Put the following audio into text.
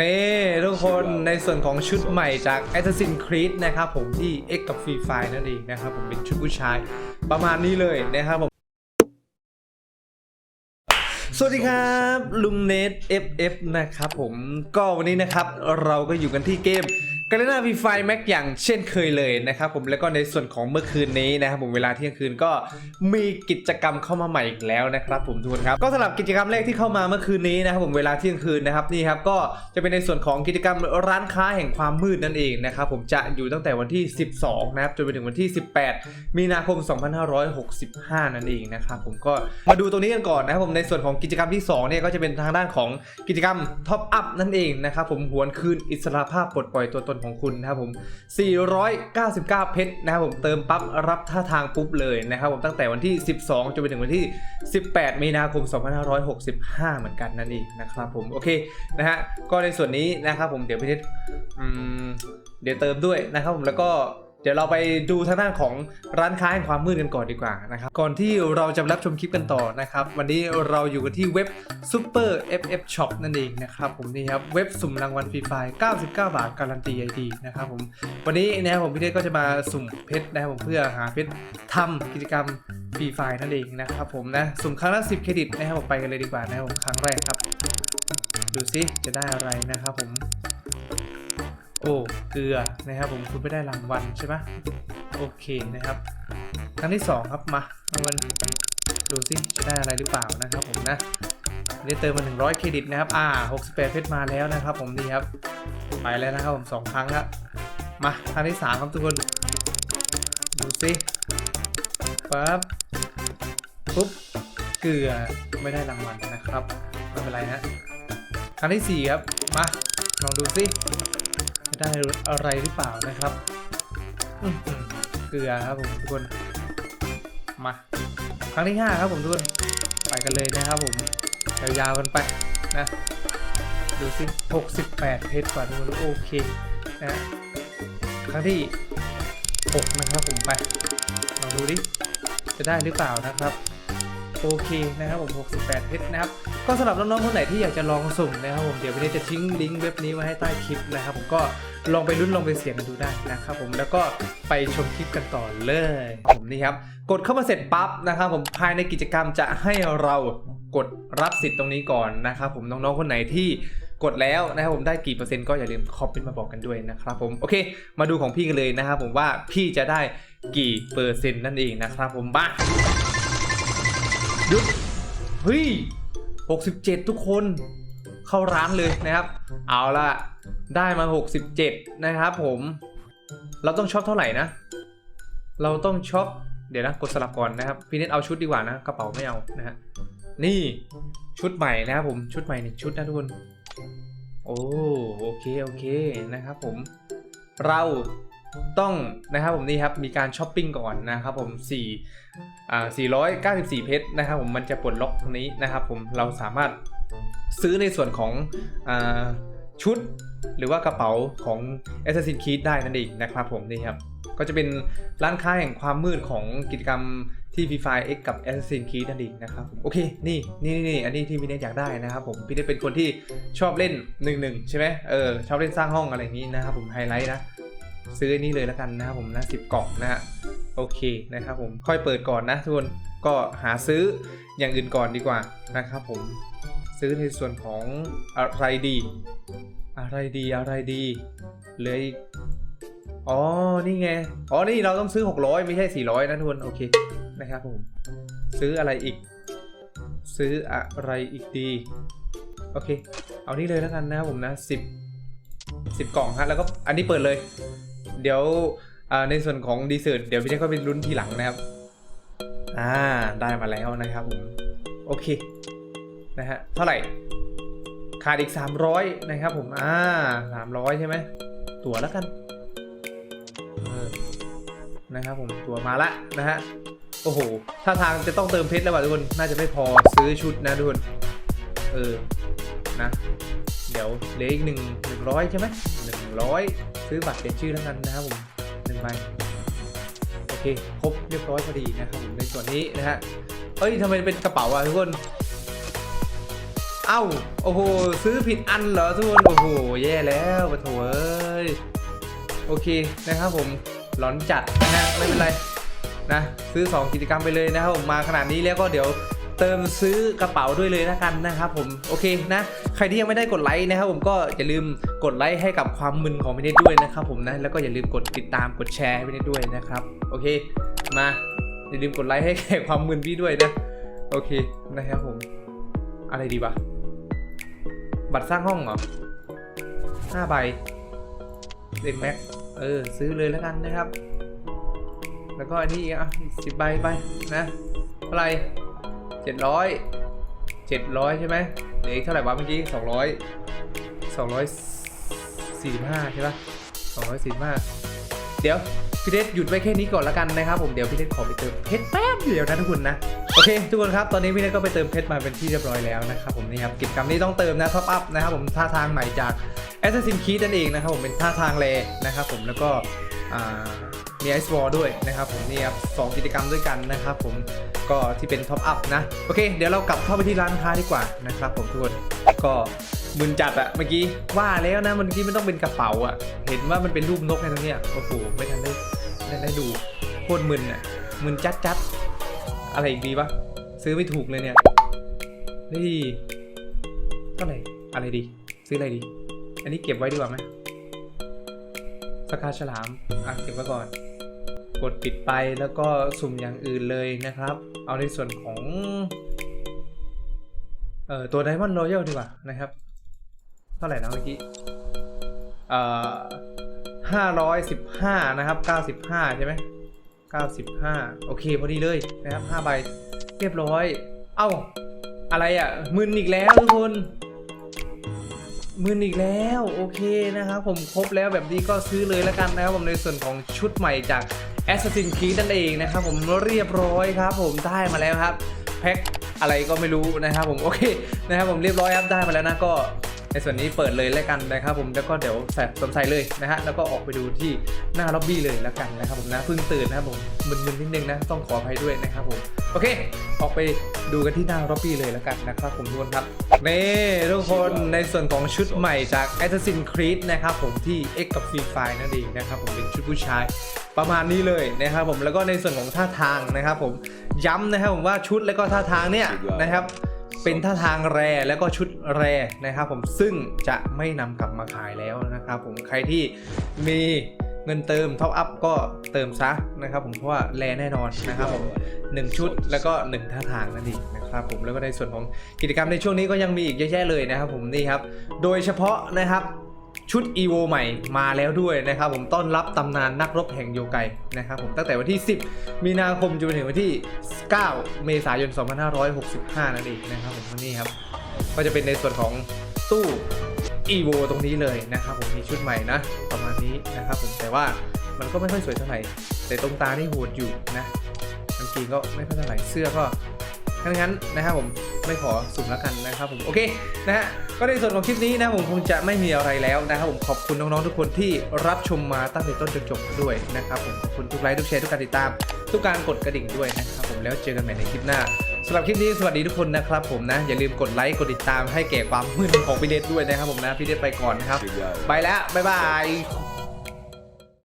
นี่ทุกคนในส่วนของชุดใหม่จาก Assassin's Creed นะครับผมที่ X กับ Free Fire นั่นเองนะครับผมเป็นชุดผู้ชายประมาณนี้เลยนะครับผม สวัสดีครับลุงเนท FF นะครับผมก็วันนี้นะครับเราก็อยู่กันที่เกม กาเลนาวีไฟแม็กอย่างเช่นเคยเลยนะครับผมแล้วก็ในส่วนของเมื่อคืนนี้นะครับผมเวลาเที่ยงคืนก็มีกิจกรรมเข้ามาใหม่อีกแล้วนะครับผมทุกคนครับก็สำหรับกิจกรรมแรกที่เข้ามาเมื่อคืนนี้นะครับผมเวลาเที่ยงคืนนะครับนี่ครับก็จะเป็นในส่วนของกิจกรรมร้านค้าแห่งความมืดนั่นเองนะครับผมจะอยู่ตั้งแต่วันที่ 12 นะครับจนไปถึงวันที่ 18 มีนาคม 2565 นั่นเองนะครับผมก็มาดูตรงนี้กันก่อนนะครับผมในส่วนของกิจกรรมที่2เนี่ยก็จะเป็นทางด้านของกิจกรรมท็อปอัพนั่นเองนะครับผมหวนคืนอิสรภาพปลดปล่อยตัวตนของคุณนะครับผม 499 เพชรนะครับผมเติมปั๊บรับท่าทางปุ๊บเลยนะครับผมตั้งแต่วันที่ 12จนไปถึงวันที่ 18 มีนาคม 2565 เหมือนกันนั่นเองนะครับผมโอเคนะฮะก็ในส่วนนี้นะครับผมเดี๋ยวพี่เทศอืมเดี๋ยวเติมด้วยนะครับผมแล้วก็ ดี๋ยวเราไปดูทางด้านของร้านค้าแห่งความมืดกันก่อนดีกว่านะครับ ก่อนที่เราจะรับชมคลิปกันต่อนะครับ วันนี้เราอยู่กันที่เว็บ Super FF Shop นั่นเองนะครับผมนี่ครับเว็บสุ่มรางวัลฟรีไฟล์99 บาทการันตีไอดีนะครับผมวันนี้นะครับผมพี่เทศก็จะมาสุ่มเพชรนะครับผมเพื่อหาเพชรทำกิจกรรมฟรีไฟล์นั่นเองนะครับผมนะสุ่มครั้งละ10 เครดิตนะครับผมไปกันเลยดีกว่านะครับผมครั้งแรกครับ ดูซิจะได้อะไรนะครับผม โอ้เกลือนะครับผมคุณไม่ได้รางวัลใช่ไหมโอเคนะครับ ครั้งที่สองครับมารางวัลดูซิจะได้อะไรหรือเปล่านะครับผมนะนี่เติมมา 100 เครดิตนะครับ อ่า 68 เพชรมาแล้วนะครับ ผมนี่ครับ ไปแล้วนะครับผมสองครั้งครับมาครั้งที่สามครับทุกคน ดูซิปั๊บปุ๊บ เกลือไม่ได้รางวัลนะครับ ไม่เป็นไรนะครั้งที่สี่ครับ มา ลองดูซิ ได้อะไรหรือเปล่านะครับเกลือครับผมทุกคน มา ครั้งที่5ครับผมทุกคน ไปกันเลยนะครับผม ยาวๆกันไปนะ ดูสิ68 เพชรกว่าทุกคนโอเคนะครั้งที่ 6 นะครับผมไปลองดูดิ จะได้หรือเปล่านะครับ โอเคนะครับผม68เพชรนะครับ ก็สำหรับน้องๆคนไหนที่อยากจะลองสุ่มนะครับผม เดี๋ยววันนี้จะทิ้งลิงก์เว็บนี้ไว้ให้ใต้คลิปนะครับผมก็ลองไปลุ้นลองไปเสี่ยงกันดูได้นะครับผมแล้วก็ไปชมคลิปกันต่อเลยผมนี่ครับ กดเข้ามาเสร็จปั๊บนะครับผมภายในกิจกรรมจะให้เรากดรับสิทธิ์ตรงนี้ก่อนนะครับผมน้องๆคนไหนที่กดแล้วนะครับผมได้กี่เปอร์เซ็นต์ก็อย่าลืมคอมเมนต์มาบอกกันด้วยนะครับผมโอเค มาดูของพี่กันเลยนะครับผมว่าพี่จะได้กี่เปอร์เซ็นต์นั่นเองนะครับผมบ้า หยุดเฮ้ย67 ทุกคนเข้าร้านเลยนะครับ เอาละได้มา 67 นะครับผม เราต้องช็อปเท่าไหร่นะ เราต้องช็อปเดี๋ยวนะกดสลับก่อนนะครับพี่เน็ตเอาชุดดีกว่านะกระเป๋าไม่เอานะฮะนี่ชุดใหม่นะครับผมชุดใหม่หนึ่งชุดนะทุกคนโอ้โอเคโอเคนะครับผมเรา ต้องนะครับผมนี่ครับมีการช้อปปิ้งก่อนนะครับผม4อ่า494 เพชรนะครับผมมันจะปลดล็อกตรงนี้นะครับผมเราสามารถซื้อในส่วนของอ่าชุดหรือว่ากระเป๋าของ Assassin's Creed ได้นั่นเองนะครับผมนี่ครับก็จะเป็นร้านค้าแห่งความมืดของกิจกรรมที่ Free Fire X กับ Assassin's Creed นั่นเองนะครับโอเคนี่นี่นี่อันนี้ที่พี่เนทอยากได้นะครับผมพี่เนทเป็นคนที่ชอบเล่น1-1ใช่ไหมเออชอบเล่นสร้างห้องอะไรอย่างนี้นะครับผมไฮไลท์นะ ซื้ออันนี้เลยแล้วกันนะครับผมนะสิบกล่องนะฮะโอเคนะครับผมค่อยเปิดก่อนนะทุกคนก็หาซื้ออย่างอื่นก่อนดีกว่านะครับผมซื้อในส่วนของอะไรดี อะไรดีอะไรดีเลยอ๋อ นี่ไง อ๋อ นี่เราต้องซื้อ 600 ไม่ใช่ 400 นะทุกคนโอเค นะครับผม ซื้ออะไรอีก ซื้ออะไรอีกดี โอเค เอานี่เลยแล้วกันนะครับผมนะ 10 10 กล่องฮะ แล้วก็อันนี้เปิดเลย เดี๋ยวในส่วนของดีเซอร์เดี๋ยวพี่เจ๊ก็ไปลุ้นทีหลังนะครับ อ่าได้มาแล้วนะครับผมโอเคนะฮะเท่าไหร่ขาดอีก 300 นะครับผม อ่า 300 ใช่ไหม ตั๋วแล้วกัน นะครับผม ตั๋วมาละนะฮะ โอ้โห ถ้าทางจะต้องเติมเพชรแล้วว่ะทุกคน น่าจะไม่พอซื้อชุดนะทุกคน เออ นะ เดี๋ยวเหลืออีกหนึ่งหนึ่งร้อยใช่ไหมหนึ่งร้อย ซื้อบัตรเปลี่ยนชื่อแล้วกันนะครับผมหนึ่งใบโอเคครบเรียบร้อยพอดีนะครับผมในส่วนนี้นะฮะเอ้ยทำไมเป็นกระเป๋าอะทุกคนเอ้าโอ้โหซื้อผิดอันเหรอทุกคนโอ้โหแย่แล้วปะโถเอ้ยโอเคนะครับผมหลอนจัดนะฮะไม่เป็นไรนะซื้อ 2 กิจกรรมไปเลยนะครับผมมาขนาดนี้แล้วก็เดี๋ยว เติมซื้อกระเป๋าด้วยเลยนะกันนะครับผมโอเคนะ ใครที่ยังไม่ได้กดไลค์นะครับผมก็อย่าลืมกดไลค์ให้กับความมึนของพี่เนทด้วยนะครับผมนะแล้วก็อย่าลืมกดติดตามกดแชร์ให้พี่เนทด้วยนะครับโอเคมาอย่าลืมกดไลค์ให้แก่ความมึนพี่ด้วยนะโอเคนะครับผม อะไรดีวะบัตรสร้างห้องเหรอห้าใบเด็กแม็กเออซื้อเลยแล้วกันนะครับ แล้วก็อันนี้อีกอะสิบใบไปนะเท่าไร เจ็ดร้อยเจ็ดร้อยใช่ไหมเหลืออีกเท่าไหร่วะเมื่อกี้สองร้อยสองร้อยสี่สิบห้าใช่ปะสองร้อยสี่สิบห้าเดี๋ยวพี่เดชหยุดไว้แค่นี้ก่อนละกันนะครับผมเดี๋ยวพี่เดชขอไปเติมเพชรแป๊บเดียวนะทุกคนนะโอเคทุกคนครับตอนนี้พี่เดชก็ไปเติมเพชรมาเป็นที่เรียบร้อยแล้วนะครับผมนี่ครับกิจกรรมนี้ต้องเติมนะท็อปอัพนะครับผมท่าทางใหม่จาก Assassin's Creed นั่นเองนะครับผมเป็นท่าทางแลนะครับผมแล้วก็มีไอซ์วอลด้วยนะครับผมนี่ครับสองกิจกรรมด้วยกันนะครับผม ก็ที่เป็นท็อปอัพนะ โอเค เดี๋ยวเรากลับเข้าไปที่ร้านค้าดีกว่านะครับผมทุกคนก็มึนจัดอะเมื่อกี้ว่าแล้วนะเมื่อกี้ไมันต้องเป็นกระเป๋าอะเห็นว่ามันเป็นรูปนกในตรงเนี้ยโอ้โหไม่ทันได้ได้ได้ดูโคตรมึนอะมึนจัดจัดอะไรอีกดีปะซื้อไม่ถูกเลยเนี่ยนี่เท่าไหร่อะไรดี ซื้ออะไรดี อันนี้เก็บไว้ดีกว่าไหมสกาฉลามอะเก็บไว้ก่อน กดปิดไปแล้วก็สุ่มอย่างอื่นเลยนะครับ เอาในส่วนของเอ่อตัว Diamond Royal ดีกว่านะครับ เท่าไหร่นะเมื่อกี้เอ่อห้าร้อยสิบห้านะครับเก้าสิบห้าใช่ไหมเก้าสิบห้าโอเคพอดีเลยนะครับห้าใบเรียบร้อย เอ้า อะไรอะมึนอีกแล้วทุกคนมืนอีกแล้วโอเคนะครับผมครบแล้วแบบนี้ก็ซื้อเลยแล้วกันนะครับผมในส่วนของชุดใหม่จาก Assassin's Creed นั่นเองนะครับผมเรียบร้อยครับ ผมได้มาแล้วครับแพ็คอะไรก็ไม่รู้นะครับผมโอเคนะครับผมเรียบร้อยครับได้มาแล้วนะก็ ในส่วนนี้เปิดเลยแล้วกันนะครับผมแล้วก็เดี๋ยวใส่สวมใส่เลยนะฮะแล้วก็ออกไปดูที่หน้าล็อบบี้เลยแล้วกันนะครับผมนะเพิ่งตื่นนะครับผมมึนๆนิดนึงนะต้องขออภัยด้วยนะครับผมโอเคออกไปดูกันที่หน้าล็อบบี้เลยแล้วกันนะครับผมทุกคนครับนี่ทุกคนในส่วนของชุดใหม่จาก Assassin's Creed นะครับผมที่ X กับ Free Fire นั่นเองนะครับผมเป็นชุดผู้ชายประมาณนี้เลยนะครับผมแล้วก็ในส่วนของท่าทางนะครับผมย้ำนะครับผมว่าชุดแล้วก็ท่าทางเนี่ยนะครับ เป็นท่าทางแรแล้วก็ชุดแรนะครับผมซึ่งจะไม่นำกลับมาขายแล้วนะครับผมใครที่มีเงินเติมท็อปอัพก็เติมซะนะครับผมเพราะว่าแรแน่นอนนะครับผมหนึ่งชุดแล้วก็หนึ่งท่าทางนั่นเองนะครับผมแล้วก็ในส่วนของกิจกรรมในช่วงนี้ก็ยังมีอีกเยอะแยะเลยนะครับผมนี่ครับโดยเฉพาะนะครับ ชุด EVO ใหม่มาแล้วด้วยนะครับผมต้อนรับตำนานนักรบแห่งโยไกนะครับผมตั้งแต่วันที่ 10 มีนาคมจนถึงวันที่ 9 เมษายน 2565 นั่นเองนะครับผมนนี้ครับ ก็จะเป็นในส่วนของตู้ EVO ตรงนี้เลยนะครับผมมีชุดใหม่นะประมาณนี้นะครับผมแต่ว่ามันก็ไม่ค่อยสวยเท่าไหร่แต่ตรงตานี่โหดอยู่นะกางเกงก็ไม่ค่อยเท่าไหร่เสื้อก็ งั้นงั้นๆนะครับผมไม่ขอสุ่มแล้วกันนะครับผมโอเคนะฮะก็ในส่วนของคลิปนี้นะผมคงจะไม่มีอะไรแล้วนะครับผมขอบคุณน้องๆทุกคนที่รับชมมาตั้งแต่ต้นจนจบด้วยนะครับผมขอบคุณทุกไลค์ทุกแชร์ทุกการติดตาม ทุกการกดกระดิ่งด้วยนะครับผมแล้วเจอกันใหม่ในคลิปหน้าสำหรับคลิปนี้สวัสดีทุกคนนะครับผมนะอย่าลืมกดไลค์กดติดตามให้แก่ความมืดของพี่เดชด้วยนะครับผมนะพี่เดชไปก่อนนะครับไปแล้วบ๊ายบาย